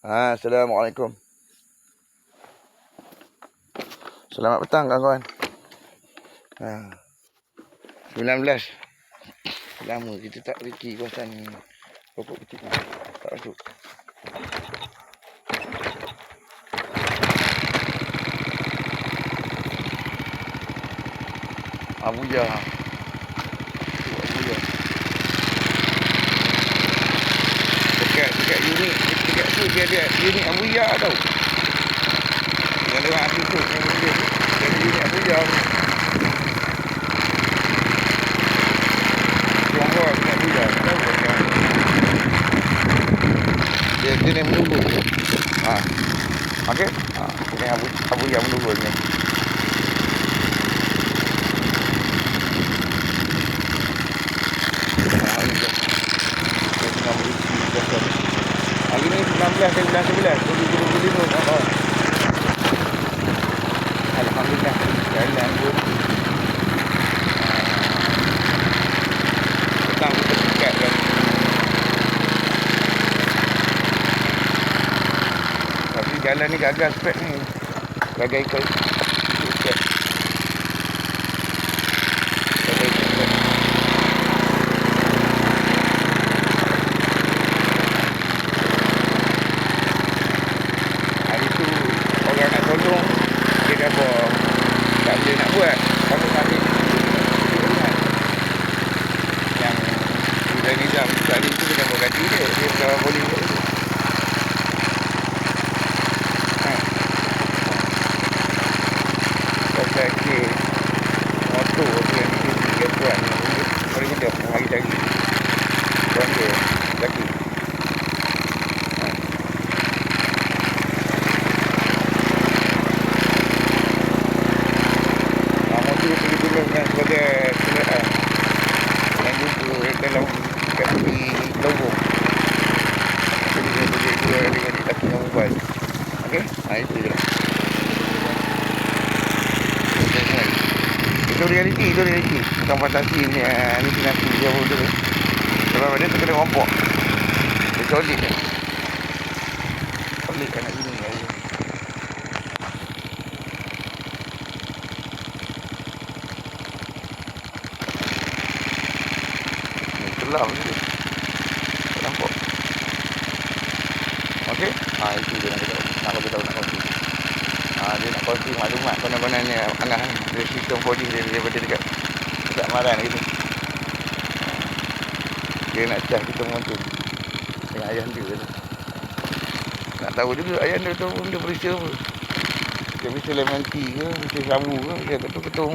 Ha, Assalamualaikum. Selamat petang kawan-kawan. Ha. 19. Lama kita tak pergi kawasan pokok kecil. Tak masuk. Abuja. Abuja. Dekat dekat unit dekat tu dia ada unit Abuja tau. Yang lewat api tu yang dia. Dia ada unit Abuja. Tuan kau unit Abuja. Tahu tak sekarang? Dia dia ni menunggu. Ha. Okey. Ha, ini Abu Abuja menunggu ni. Ha, sebelah sebelah sebelah tujuh tujuh tujuh lima oh, oh. alhamdulillah jalan kita dekat kan tapi jalan ni gagal spek ni gagal ikut sudah nizam tadi tu kena buat gaji dia dia kalau boleh ha. pasal motor tu yang itu dia buat boleh kena hari lagi tuan dia lagi ha. Ah, motor boleh golongkan sebagai kenderaan yang jumpa dalam kat tepi lubung. Jadi dia boleh jual dengan lelaki yang mobile. Ha, itu je. Itu realiti, itu realiti. Bukan fantasi ni, ah, ni kena dia apa tu. Sebab dia terkena rompok. Dia solid ni. Solid kan nak gini. Ni kelam. Tak nampak. Okey? Ha, itu dia nak kita nak bagi tahu nak kongsi. Ha, dia nak kongsi maklumat konon-konon ni Angah ni. Dia sistem 4D dia daripada dekat dekat Maran gitu. Dia nak cas kita mengontur. Dengan ayah dia tu. Nak tahu juga ayah dia tu benda peristiwa apa. Dia mesti lemon tea ke, mesti sabu ke, dia ketung-ketung.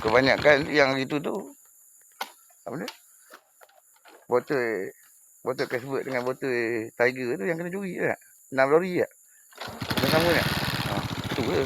Kebanyakan yang itu tu apa dia? Botol botol Casboot dengan botol Tiger tu yang kena curi tak? 6 lori tak? Yang sama tak? Ha, tu ke?